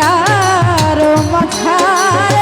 আর মাথা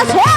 প্রেম ছাড়া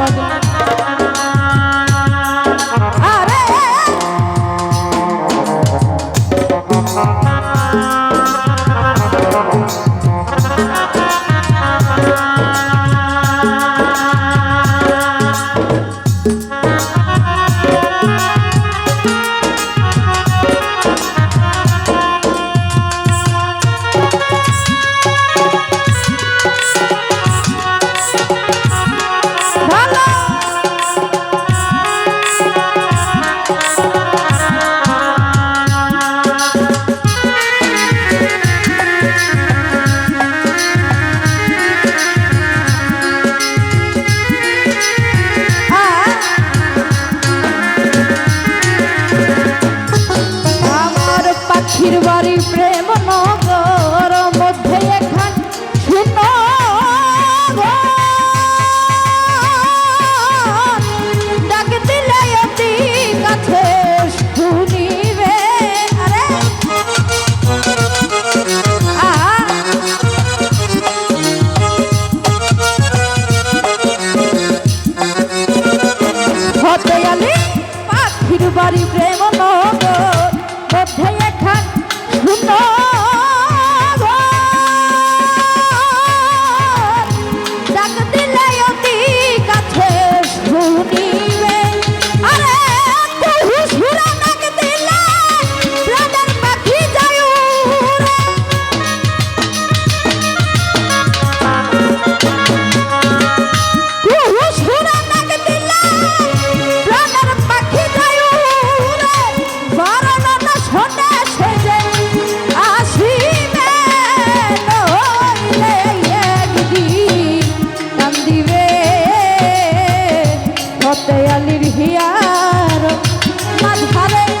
পাগল বাড়ি প্রেম মধ্যে এখান সুন্দর দয়ালির হিয়ার। মাথারে